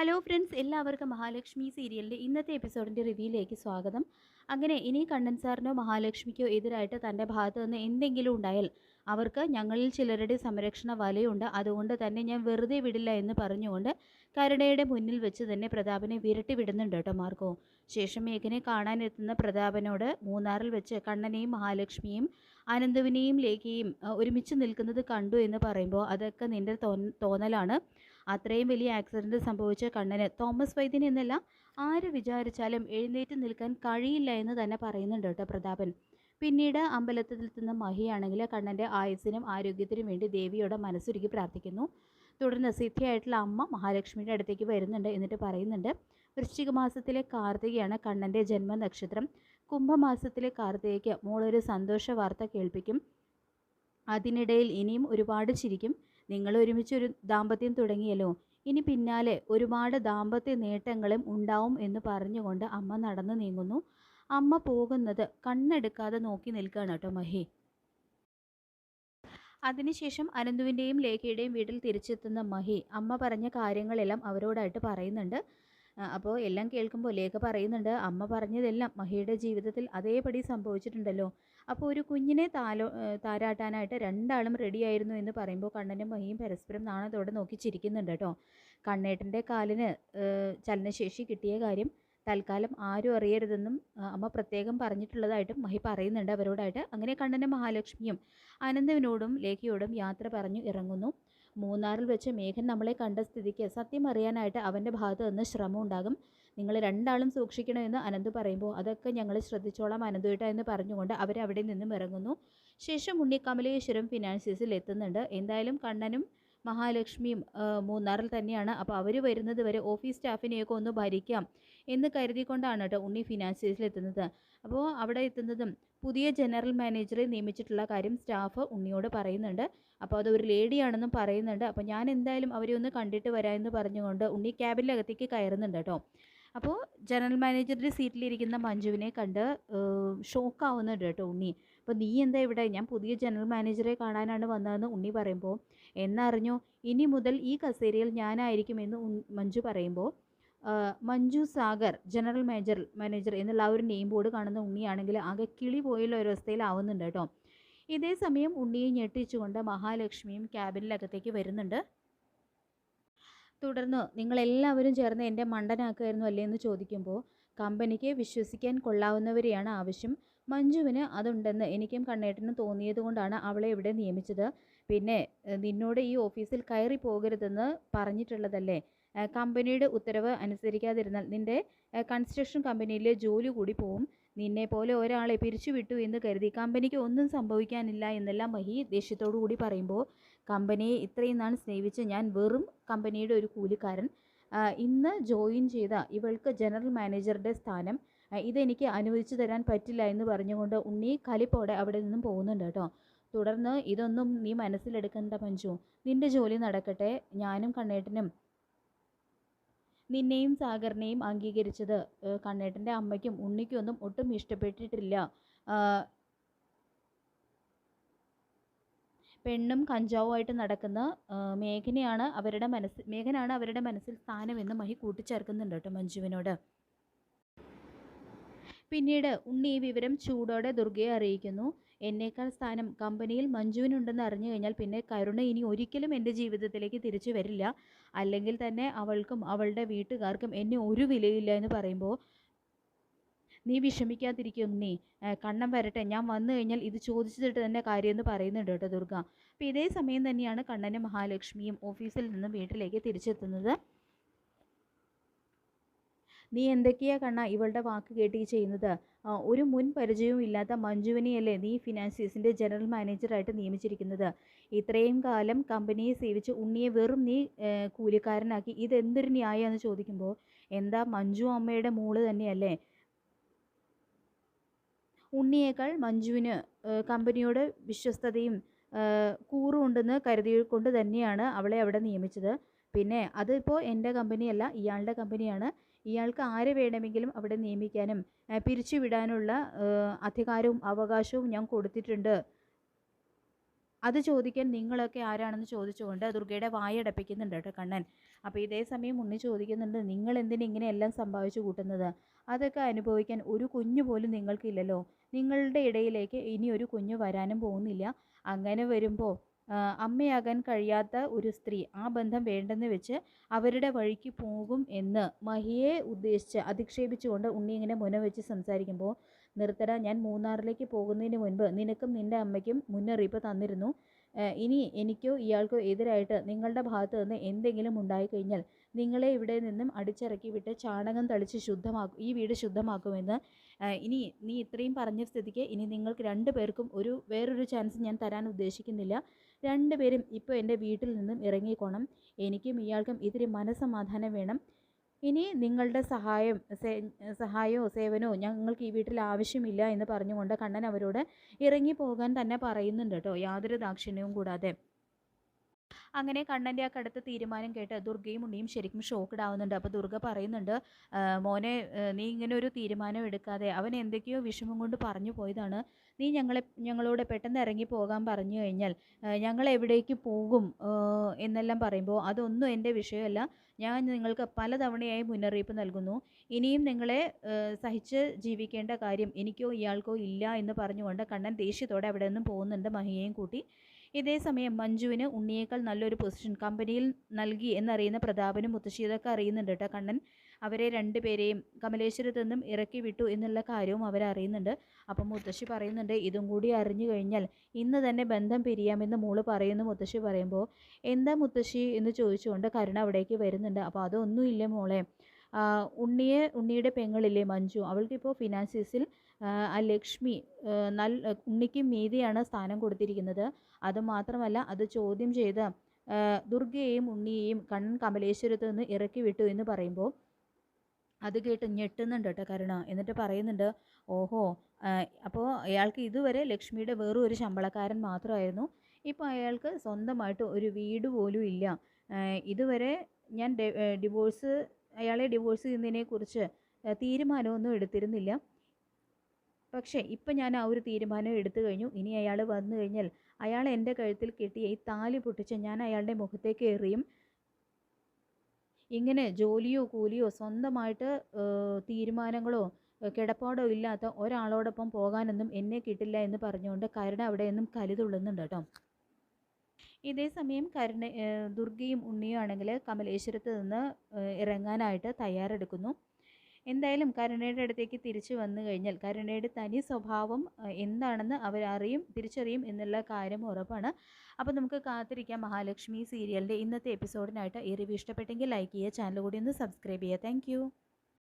Hello friends എല്ലാവർക്കും മഹാലക്ഷ്മി സീരിയലിന്റെ ഇന്നത്തെ എപ്പിസോഡിന്റെ റിവ്യൂയിലേക്ക് സ്വാഗതം. അങ്ങനെ ഇനി കണ്ണൻ സാറിനോ മഹാലക്ഷ്മിക്കോ എതിരായിട്ട് തന്റെ ഭാഗത്ത് നിന്ന് എന്തെങ്കിലും ഉണ്ടായാൽ അവർക്ക് ഞങ്ങളിൽ ചിലരുടെ സംരക്ഷണ വലയുണ്ട്. അതുകൊണ്ട് തന്നെ ഞാൻ വെറുതെ വിടില്ല എന്ന് പറഞ്ഞുകൊണ്ട് കരുണയുടെ മുന്നിൽ വെച്ച് തന്നെ പ്രതാപനെ വിരട്ടി വിടുന്നുണ്ട് കേട്ടോ മാർക്കോ. ശേഷം മേഘനെ കാണാനെത്തുന്ന പ്രതാപനോട് മൂന്നാറിൽ വെച്ച് കണ്ണനെയും മഹാലക്ഷ്മിയും അനന്തുവിനെയും ലേഖയും ഒരുമിച്ച് നിൽക്കുന്നത് കണ്ടു എന്ന് പറയുമ്പോൾ അതൊക്കെ നിന്റെ തോന്ന തോന്നലാണ്. അത്രയും വലിയ ആക്സിഡന്റ് സംഭവിച്ച കണ്ണന്. തോമസ് വൈദ്യൻ എന്നല്ല ആര് വിചാരിച്ചാലും എഴുന്നേറ്റ് നിൽക്കാൻ കഴിയില്ല എന്ന് തന്നെ പറയുന്നുണ്ട് കേട്ടോ പ്രതാപൻ. പിന്നീട് അമ്പലത്തിൽ എത്തുന്ന മഹിയാണെങ്കിൽ കണ്ണന്റെ ആയുസ്സിനും ആരോഗ്യത്തിനും വേണ്ടി ദേവിയോട് മനസ്സുരുക്കി പ്രാർത്ഥിക്കുന്നു. തുടർന്ന് സിദ്ധിയായിട്ടുള്ള അമ്മ മഹാലക്ഷ്മിയുടെ അടുത്തേക്ക് വരുന്നുണ്ട് എന്നിട്ട് പറയുന്നുണ്ട് വൃശ്ചിക മാസത്തിലെ കാർത്തികയാണ് കണ്ണന്റെ ജന്മനക്ഷത്രം. കുംഭമാസത്തിലെ കാർത്തികയ്ക്ക് മോളൊരു സന്തോഷ വാർത്ത കേൾപ്പിക്കും. അതിനിടയിൽ ഇനിയും ഒരുപാട് ചിരിക്കും. നിങ്ങൾ ഒരുമിച്ച് ഒരു ദാമ്പത്യം തുടങ്ങിയല്ലോ. ഇനി പിന്നാലെ ഒരുപാട് ദാമ്പത്യ നേട്ടങ്ങളും ഉണ്ടാവും എന്ന് പറഞ്ഞുകൊണ്ട് അമ്മ നടന്നു നീങ്ങുന്നു. അമ്മ പോകുന്നത് കണ്ണെടുക്കാതെ നോക്കി നിൽക്കുകയാണ് കേട്ടോ മഹി. അതിനുശേഷം അനന്തുവിന്റെയും ലേഖയുടെയും വീട്ടിൽ തിരിച്ചെത്തുന്ന മഹി അമ്മ പറഞ്ഞ കാര്യങ്ങളെല്ലാം അവരോടായിട്ട് പറയുന്നുണ്ട്. അപ്പോൾ എല്ലാം കേൾക്കുമ്പോൾ ലേഖ പറയുന്നുണ്ട്. അമ്മ പറഞ്ഞതെല്ലാം മഹിയുടെ ജീവിതത്തിൽ അതേപടി സംഭവിച്ചിട്ടുണ്ടല്ലോ. അപ്പോൾ ഒരു കുഞ്ഞിനെ താലോ താരാട്ടാനായിട്ട് രണ്ടാളും റെഡിയായിരുന്നു എന്ന് പറയുമ്പോൾ കണ്ണനും മഹിയും പരസ്പരം നാണത്തോടെ നോക്കി ചിരിക്കുന്നുണ്ട് കേട്ടോ. കണ്ണേട്ടന്റെ കാലിന് ചലനശേഷി കിട്ടിയ കാര്യം തൽക്കാലം ആരും അറിയരുതെന്നും അമ്മ പ്രത്യേകം പറഞ്ഞിട്ടുള്ളതായിട്ടും മഹി പറയുന്നുണ്ട് അവരോടായിട്ട്. അങ്ങനെ കണ്ണനെ മഹാലക്ഷ്മിയും അനന്തവിനോടും ലേഖയോടും യാത്ര പറഞ്ഞു ഇറങ്ങുന്നു. മൂന്നാറിൽ വെച്ച് മേഘൻ നമ്മളെ കണ്ട സ്ഥിതിക്ക് സത്യം അറിയാനായിട്ട് അവന്റെ ഭാഗത്ത് നിന്ന് ശ്രമം ഉണ്ടാകും നിങ്ങൾ രണ്ടാളും സൂക്ഷിക്കണമെന്ന് അനന്ത് പറയുമ്പോൾ അതൊക്കെ ഞങ്ങൾ ശ്രദ്ധിച്ചോളാം അനന്തുവേട്ട എന്ന് പറഞ്ഞുകൊണ്ട് അവരവിടെ നിന്നും ഇറങ്ങുന്നു. ശേഷം ഉണ്ണി കമലേശ്വരം ഫിനാൻസീസിൽ എത്തുന്നുണ്ട്. എന്തായാലും കണ്ണനും മഹാലക്ഷ്മിയും മൂന്നാറിൽ തന്നെയാണ്. അപ്പോൾ അവർ വരുന്നത് വരെ ഓഫീസ് സ്റ്റാഫിനെയൊക്കെ ഒന്ന് ഭരിക്കാം എന്ന് കരുതിക്കൊണ്ടാണ് കേട്ടോ ഉണ്ണി ഫിനാൻസീസിൽ എത്തുന്നത്. അപ്പോൾ അവിടെ എത്തുന്നതും പുതിയ ജനറൽ മാനേജറെ നിയമിച്ചിട്ടുള്ള കാര്യം സ്റ്റാഫ് ഉണ്ണിയോട് പറയുന്നുണ്ട്. അപ്പോൾ അത് ഒരു ലേഡിയാണെന്നും പറയുന്നുണ്ട്. അപ്പോൾ ഞാൻ എന്തായാലും അവരെ ഒന്ന് കണ്ടിട്ട് വരാമെന്ന് പറഞ്ഞുകൊണ്ട് ഉണ്ണി ക്യാബിനകത്തേക്ക് കയറുന്നുണ്ട് കേട്ടോ. അപ്പോൾ ജനറൽ മാനേജറുടെ സീറ്റിലിരിക്കുന്ന മഞ്ജുവിനെ കണ്ട് ഷോക്കാവുന്നുണ്ട് കേട്ടോ ഉണ്ണി. അപ്പോൾ നീ എന്താ ഇവിടെ? ഞാൻ പുതിയ ജനറൽ മാനേജറെ കാണാനാണ് വന്നതെന്ന് ഉണ്ണി പറയുമ്പോൾ എന്നറിഞ്ഞു ഇനി മുതൽ ഈ കസേരയിൽ ഞാനായിരിക്കുമെന്ന് മഞ്ജു പറയുമ്പോൾ Manju Sagar general manager manager എന്നുള്ള ആ ഒരു നെയിം ബോർഡ് കാണുന്ന ഉണ്ണിയാണെങ്കിൽ ആകെ കിളി പോയുള്ള ഒരു അവസ്ഥയിലാവുന്നുണ്ട് കേട്ടോ. ഇതേ സമയം ഉണ്ണിയെ ഞെട്ടിച്ചുകൊണ്ട് മഹാലക്ഷ്മിയും ക്യാബിനിലകത്തേക്ക് വരുന്നുണ്ട്. തുടർന്ന് നിങ്ങളെല്ലാവരും ചേർന്ന് എന്റെ മണ്ടനാക്കുമായിരുന്നു അല്ലേ എന്ന് ചോദിക്കുമ്പോൾ കമ്പനിക്ക് വിശ്വസിക്കാൻ കൊള്ളാവുന്നവരെയാണ് ആവശ്യം. മഞ്ജുവിന് അതുണ്ടെന്ന് എനിക്കും കണ്ണേട്ടനും തോന്നിയതുകൊണ്ടാണ് അവളെ ഇവിടെ നിയമിച്ചത്. പിന്നെ നിന്നോട് ഈ ഓഫീസിൽ കയറി പോകരുതെന്ന് പറഞ്ഞിട്ടുള്ളതല്ലേ? കമ്പനിയുടെ ഉത്തരവ് അനുസരിക്കാതിരുന്നാൽ നിന്റെ കൺസ്ട്രക്ഷൻ കമ്പനിയിലെ ജോലി കൂടി പോവും. നിന്നെ പോലെ ഒരാളെ പിരിച്ചുവിട്ടു എന്ന് കരുതി കമ്പനിക്ക് ഒന്നും സംഭവിക്കാനില്ല എന്നെല്ലാം മഹി ദേഷ്യത്തോടു കൂടി പറയുമ്പോൾ കമ്പനിയെ ഇത്രയും നാൾ സ്നേഹിച്ച് ഞാൻ വെറും കമ്പനിയുടെ ഒരു കൂലിക്കാരൻ. ഇന്ന് ജോയിൻ ചെയ്ത ഇവൾക്ക് ജനറൽ മാനേജറുടെ സ്ഥാനം ഇതെനിക്ക് അനുവദിച്ചു തരാൻ പറ്റില്ല എന്ന് പറഞ്ഞുകൊണ്ട് ഉണ്ണി കലിപ്പോടെ അവിടെ നിന്നും പോകുന്നുണ്ട് കേട്ടോ. തുടർന്ന് ഇതൊന്നും നീ മനസ്സിലെടുക്കണ്ട പഞ്ചു നിന്റെ ജോലി നടക്കട്ടെ. ഞാനും കണ്ണേട്ടനും നിന്നെയും സാഗറിനെയും അംഗീകരിച്ചത് കണ്ണേട്ടന്റെ അമ്മയ്ക്കും ഉണ്ണിക്കും ഒന്നും ഒട്ടും ഇഷ്ടപ്പെട്ടിട്ടില്ല ആ, പെണ്ണും കഞ്ചാവുമായിട്ട് നടക്കുന്ന മേഘനയാണ് അവരുടെ മനസ്സ് മേഘനാണ് അവരുടെ മനസ്സിൽ സ്ഥാനമെന്ന് മഹി കൂട്ടിച്ചേർക്കുന്നുണ്ട് കേട്ടോ മഞ്ജുവിനോട്. പിന്നീട് ഉണ്ണി ഈ വിവരം ചൂടോടെ ദുർഗയെ അറിയിക്കുന്നു. എന്നേക്കാൾ സ്ഥാനം കമ്പനിയിൽ മഞ്ജുവിനുണ്ടെന്ന് അറിഞ്ഞു കഴിഞ്ഞാൽ പിന്നെ കരുണ ഇനി ഒരിക്കലും എന്റെ ജീവിതത്തിലേക്ക് തിരിച്ചു വരില്ല. അല്ലെങ്കിൽ തന്നെ അവൾക്കും അവളുടെ വീട്ടുകാർക്കും എന്നെ ഒരു വിലയില്ല എന്ന് പറയുമ്പോൾ നീ വിഷമിക്കാതിരിക്കും നീ കണ്ണം വരട്ടെ. ഞാൻ വന്നു കഴിഞ്ഞാൽ ഇത് ചോദിച്ചിട്ട് തന്നെ കാര്യമെന്ന് പറയുന്നുണ്ട് കേട്ടോ ദുർഗ. അപ്പോൾ ഇതേ സമയം തന്നെയാണ് കണ്ണനും മഹാലക്ഷ്മിയും ഓഫീസിൽ നിന്നും വീട്ടിലേക്ക് തിരിച്ചെത്തുന്നത്. നീ എന്തൊക്കെയാ കണ്ണ ഇവളുടെ വാക്ക് കേട്ടി ചെയ്യുന്നത്? ഒരു മുൻ പരിചയവും ഇല്ലാത്ത മഞ്ജുവിനെയല്ലേ നീ ഫിനാൻസീസിന്റെ ജനറൽ മാനേജറായിട്ട് നിയമിച്ചിരിക്കുന്നത്? ഇത്രയും കാലം കമ്പനിയെ സേവിച്ച് ഉണ്ണിയെ വെറും നീ കൂലിക്കാരനാക്കി. ഇതെന്തൊരു ന്യായമെന്ന് ചോദിക്കുമ്പോൾ എന്താ മഞ്ജു അമ്മയുടെ മോൾ തന്നെയല്ലേ? ഉണ്ണിയേക്കാൾ മഞ്ജുവിന് കമ്പനിയോട് വിശ്വസ്തതയും കൂറുണ്ടെന്ന് കരുതിക്കൊണ്ട് തന്നെയാണ് അവളെ അവിടെ നിയമിച്ചത്. പിന്നെ അതിപ്പോൾ എന്റെ കമ്പനിയല്ല ഇയാളുടെ കമ്പനിയാണ്. ഇയാൾക്ക് ആരെ വേണമെങ്കിലും അവിടെ നിയമിക്കാനും പിരിച്ചുവിടാനുള്ള അധികാരവും അവകാശവും ഞാൻ കൊടുത്തിട്ടുണ്ട്. അത് ചോദിക്കാൻ നിങ്ങളൊക്കെ ആരാണെന്ന് ചോദിച്ചുകൊണ്ട് ദുർഗയുടെ വായടപ്പിക്കുന്നുണ്ട് കേട്ടോ കണ്ണൻ. അപ്പോൾ ഇതേ സമയം ഉണ്ണി ചോദിക്കുന്നുണ്ട് നിങ്ങൾ എന്തിനു ഇങ്ങനെയെല്ലാം സംഭവിച്ചു കൂട്ടുന്നത്? അതൊക്കെ അനുഭവിക്കാൻ ഒരു കുഞ്ഞു പോലും നിങ്ങൾക്കില്ലല്ലോ. നിങ്ങളുടെ ഇടയിലേക്ക് ഇനി ഒരു കുഞ്ഞു വരാനും പോകുന്നില്ല. അങ്ങനെ വരുമ്പോൾ അമ്മയാകാൻ കഴിയാത്ത ഒരു സ്ത്രീ ആ ബന്ധം വേണ്ടെന്ന് വെച്ച് അവരുടെ വഴിക്ക് പോകും എന്ന് മഹിയെ ഉദ്ദേശിച്ച് അധിക്ഷേപിച്ചുകൊണ്ട് ഉണ്ണി ഇങ്ങനെ മുന വെച്ച് സംസാരിക്കുമ്പോൾ നിർത്തട ഞാൻ മൂന്നാറിലേക്ക് പോകുന്നതിന് മുൻപ് നിനക്കും നിന്റെ അമ്മയ്ക്കും മുന്നറിയിപ്പ് തന്നിരുന്നു. ഇനി എനിക്കോ ഇയാൾക്കോ എതിരായിട്ട് നിങ്ങളുടെ ഭാഗത്ത് നിന്ന് എന്തെങ്കിലും ഉണ്ടായിക്കഴിഞ്ഞാൽ നിങ്ങളെ ഇവിടെ നിന്നും അടിച്ചിറക്കി വിട്ട് ചാണകം തളിച്ച് ശുദ്ധമാക്കും ഈ വീട് ശുദ്ധമാക്കുമെന്ന് ഇനി നീ ഇത്രയും പറഞ്ഞ സ്ഥിതിക്ക് ഇനി നിങ്ങൾക്ക് രണ്ടു പേർക്കും ഒരു വേറൊരു ചാൻസ് ഞാൻ തരാൻ ഉദ്ദേശിക്കുന്നില്ല. രണ്ടുപേരും ഇപ്പോൾ എന്റെ വീട്ടിൽ നിന്നും ഇറങ്ങിക്കോണം. എനിക്കും ഇയാൾക്കും ഇതിരി മനസ്സമാധാനം വേണം. ഇനി നിങ്ങളുടെ സഹായം സഹായമോ സേവനമോ ഞങ്ങൾക്ക് ഈ വീട്ടിൽ ആവശ്യമില്ല എന്ന് പറഞ്ഞുകൊണ്ട് കണ്ണൻ അവരോട് ഇറങ്ങിപ്പോകാൻ തന്നെ പറയുന്നുണ്ട് കേട്ടോ. യാതൊരു ദാക്ഷിണ്യവും കൂടാതെ. അങ്ങനെ കണ്ണന്റെ ആ കടുത്ത തീരുമാനം കേട്ട് ദുർഗയും ഉണ്ണിയും ശരിക്കും ഷോക്ക്ഡ് ആവുന്നുണ്ട്. അപ്പോൾ ദുർഗ പറയുന്നുണ്ട് മോനെ നീ ഇങ്ങനെ ഒരു തീരുമാനം എടുക്കാതെ അവൻ എന്തൊക്കെയോ വിഷമം കൊണ്ട് പറഞ്ഞു പോയതാണ്. നീ ഞങ്ങളെ ഞങ്ങളോട് പെട്ടെന്ന് ഇറങ്ങി പോകാൻ പറഞ്ഞു കഴിഞ്ഞാൽ ഞങ്ങൾ എവിടേക്ക് പോകും എന്നെല്ലാം പറയുമ്പോൾ അതൊന്നും എന്റെ വിഷയമല്ല. ഞാൻ നിങ്ങൾക്ക് പലതവണയായി മുന്നറിയിപ്പ് നൽകുന്നു. ഇനിയും നിങ്ങളെ സഹിച്ച് ജീവിക്കേണ്ട കാര്യം എനിക്കോ ഇയാൾക്കോ ഇല്ല എന്ന് പറഞ്ഞുകൊണ്ട് കണ്ണൻ ദേഷ്യത്തോടെ അവിടെ നിന്നും പോകുന്നുണ്ട് മഹിയെയും കൂട്ടി. ഇതേ സമയം മഞ്ജുവിന് ഉണ്ണിയേക്കാൾ നല്ലൊരു പൊസിഷൻ കമ്പനിയിൽ നൽകി എന്നറിയുന്ന പ്രതാപനും മുത്തശ്ശി ഇതൊക്കെ അറിയുന്നുണ്ട് കേട്ടോ കണ്ണൻ. അവരെ രണ്ടുപേരെയും കമലേശ്വരത്ത് നിന്നും ഇറക്കി വിട്ടു എന്നുള്ള കാര്യവും അവരറിയുന്നുണ്ട് അപ്പം മുത്തശ്ശി പറയുന്നുണ്ട് ഇതും കൂടി അറിഞ്ഞു കഴിഞ്ഞാൽ ഇന്ന് തന്നെ ബന്ധം പിരിയാമെന്ന് മോൾ പറയുന്നു മുത്തശ്ശി പറയുമ്പോൾ. എന്താ മുത്തശ്ശി? എന്ന് ചോദിച്ചുകൊണ്ട് കരുണ അവിടേക്ക് വരുന്നുണ്ട്. അപ്പോൾ അതൊന്നുമില്ല മോളെ ഉണ്ണിയെ ഉണ്ണിയുടെ പെങ്ങളില്ലേ മഞ്ജു? അവൾക്കിപ്പോൾ ഫിനാൻസിസിൽ ആ ലക്ഷ്മി നല്ല ഉണ്ണിക്ക് മീതിയാണ് സ്ഥാനം കൊടുത്തിരിക്കുന്നത്. അതുമാത്രമല്ല അത് ചോദ്യം ചെയ്ത് ദുർഗയെയും ഉണ്ണിയെയും കണ്ണൻ കമലേശ്വരത്ത് നിന്ന് ഇറക്കി വിട്ടു എന്ന് പറയുമ്പോൾ അത് കേട്ട് ഞെട്ടുന്നുണ്ട് കേട്ടോ കരുണ. എന്നിട്ട് പറയുന്നുണ്ട് ഓഹോ അപ്പോൾ അയാൾക്ക് ഇതുവരെ ലക്ഷ്മിയുടെ വേറൊരു ഒരു ശമ്പളക്കാരൻ മാത്രമായിരുന്നു. ഇപ്പോൾ അയാൾക്ക് സ്വന്തമായിട്ട് ഒരു വീട് പോലും ഇല്ല. ഇതുവരെ ഞാൻ ഡിവോഴ്സ് അയാളെ ഡിവോഴ്സ് ചെയ്യുന്നതിനെക്കുറിച്ച് തീരുമാനമൊന്നും എടുത്തിരുന്നില്ല. പക്ഷേ ഇപ്പം ഞാൻ ആ ഒരു തീരുമാനം എടുത്തു കഴിഞ്ഞു. ഇനി അയാൾ വന്നു കഴിഞ്ഞാൽ അയാൾ എന്റെ കഴുത്തിൽ കെട്ടിയ ഈ താലി പൊട്ടിച്ച് ഞാൻ അയാളുടെ മുഖത്തേക്ക് എറിയും. ഇങ്ങനെ ജോലിയോ കൂലിയോ സ്വന്തമായിട്ട് തീരുമാനങ്ങളോ കിടപ്പാടോ ഇല്ലാത്ത ഒരാളോടൊപ്പം പോകാനൊന്നും എന്നെ കിട്ടില്ല എന്ന് പറഞ്ഞുകൊണ്ട് കരട് അവിടെയൊന്നും നിന്നും കലിതുള്ളുന്നുണ്ട് കേട്ടോ. ഇതേ സമയം കരുണ ദുർഗയും ഉണ്ണിയും ആണെങ്കിൽ കമലേശ്വരത്ത് നിന്ന് ഇറങ്ങാനായിട്ട് തയ്യാറെടുക്കുന്നു. എന്തായാലും കരുണയുടെ അടുത്തേക്ക് തിരിച്ചു വന്നു കഴിഞ്ഞാൽ കരുണയുടെ തനി സ്വഭാവം എന്താണെന്ന് അവരറിയും തിരിച്ചറിയും എന്നുള്ള കാര്യം ഉറപ്പാണ്. അപ്പോൾ നമുക്ക് കാത്തിരിക്കാം മഹാലക്ഷ്മി സീരിയലിന്റെ ഇന്നത്തെ എപ്പിസോഡിനായിട്ട്. റിവ്യൂ ഇഷ്ടപ്പെട്ടെങ്കിൽ ലൈക്ക് ചെയ്യുക ചാനൽ കൂടി ഒന്ന് സബ്സ്ക്രൈബ് ചെയ്യുക. താങ്ക്